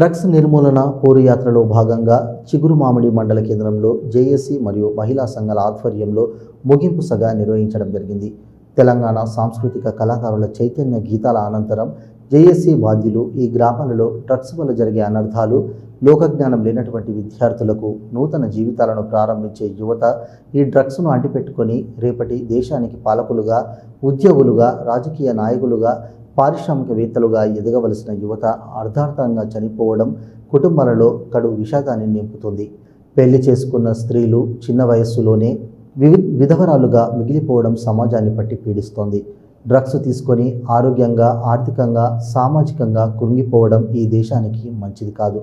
Drugs నిర్మూలన పోరుయాత్రలో భాగంగా చిగురు మామిడి మండల కేంద్రంలో జేఏసీ మరియు మహిళా సంఘాల ఆధ్వర్యంలో ముగింపు సగ నిర్వహించడం జరిగింది. తెలంగాణ సాంస్కృతిక కళాకారుల చైతన్య గీతాల అనంతరం జేఏసీ బాధ్యులు ఈ గ్రామాలలో డ్రగ్స్ వల్ల జరిగే అనర్థాలు లోకజ్ఞానం లేనటువంటి విద్యార్థులకు నూతన జీవితాలను ప్రారంభించే యువత ఈ డ్రగ్స్ను అంటిపెట్టుకొని రేపటి దేశానికి పాలకులుగా ఉద్యోగులుగా రాజకీయ నాయకులుగా పారిశ్రామికవేత్తలుగా ఎదగవలసిన యువత అర్ధార్థంగా చనిపోవడం కుటుంబాలలో కడు విషాదాన్ని నింపుతుంది. పెళ్ళి చేసుకున్న స్త్రీలు చిన్న వయస్సులోనే వివి విధవరాలుగా మిగిలిపోవడం సమాజాన్ని పట్టి పీడిస్తోంది. డ్రగ్స్ తీసుకొని ఆరోగ్యంగా ఆర్థికంగా సామాజికంగా కృంగిపోవడం ఈ దేశానికి మంచిది కాదు.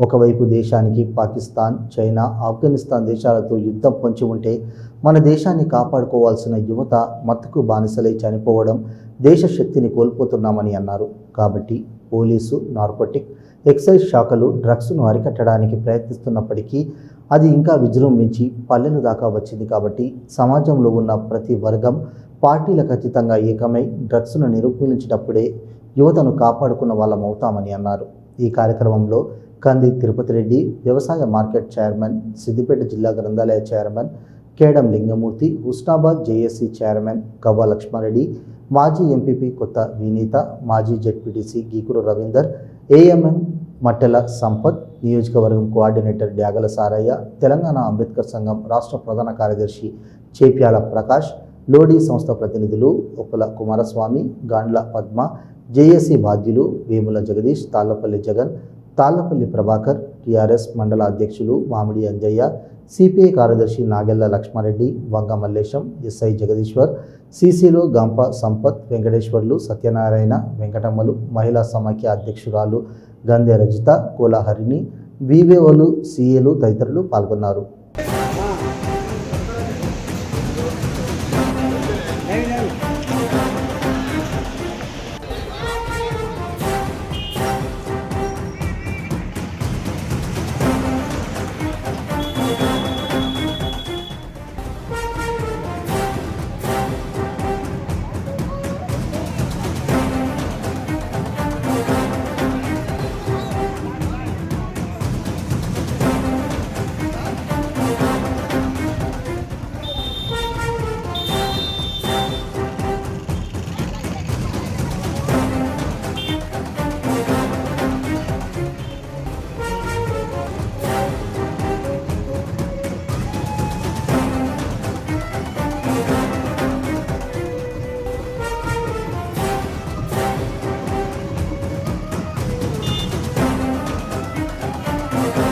ఒకవైపు దేశానికి పాకిస్తాన్ చైనా ఆఫ్ఘనిస్తాన్ దేశాలతో యుద్ధం పొంచి ఉంటే మన దేశాన్ని కాపాడుకోవాల్సిన యువత మత్తుకు బానిసలై చనిపోవడం దేశ శక్తిని కోల్పోతున్నామని అన్నారు. కాబట్టి పోలీసు నార్కోటిక్ ఎక్సైజ్ శాఖలు డ్రగ్స్ను అరికట్టడానికి ప్రయత్నిస్తున్నప్పటికీ అది ఇంకా విజృంభించి పల్లెలు దాకా వచ్చింది కాబట్టి సమాజంలో ఉన్న ప్రతి వర్గం పార్టీల ఖచ్చితంగా ఏకమై డ్రగ్స్ను నిరూపించినప్పుడే యువతను కాపాడుకున్న వాళ్ళం అవుతామని అన్నారు. ఈ కార్యక్రమంలో కంది తిరుపతి రెడ్డి వ్యవసాయ మార్కెట్ చైర్మన్ సిద్దిపేట జిల్లా గ్రంథాలయ chairman Kedam Lingamurthy Husnabad JAC chairman Gavva Lakshma Reddy మాజీ ఎంపీపీ కొత్త వినీత మాజీ జెడ్పీటీసీ గీకురు రవీందర్ ఏఎంఎం మట్టెల సంపత్ నియోజకవర్గం కోఆర్డినేటర్ డ్యాగల సారయ్య తెలంగాణ అంబేద్కర్ సంఘం రాష్ట్ర ప్రధాన కార్యదర్శి చేప్యాల ప్రకాష్ లోడీ సంస్థ ప్రతినిధులు ఒప్పుల కుమారస్వామి గాండ్ల పద్మ జేఏసీ బాధ్యులు వేముల జగదీష్ తాళ్ళపల్లి జగన్ తాళ్ళపల్లి ప్రభాకర్ టీఆర్ఎస్ మండల అధ్యక్షులు మామిడి అంజయ్య సిపిఐ కార్యదర్శి నాగెల్ల లక్ష్మారెడ్డి వంగ మల్లేశం ఎస్ఐ జగదీశ్వర్ సిసిలో గంప సంపత్ వెంకటేశ్వర్లు సత్యనారాయణ వెంకటమ్మలు మహిళా సమాఖ్య అధ్యక్షురాలు గంధె రజిత కోలాహరిణి వివేఓలు సిఏలు తదితరులు పాల్గొన్నారు.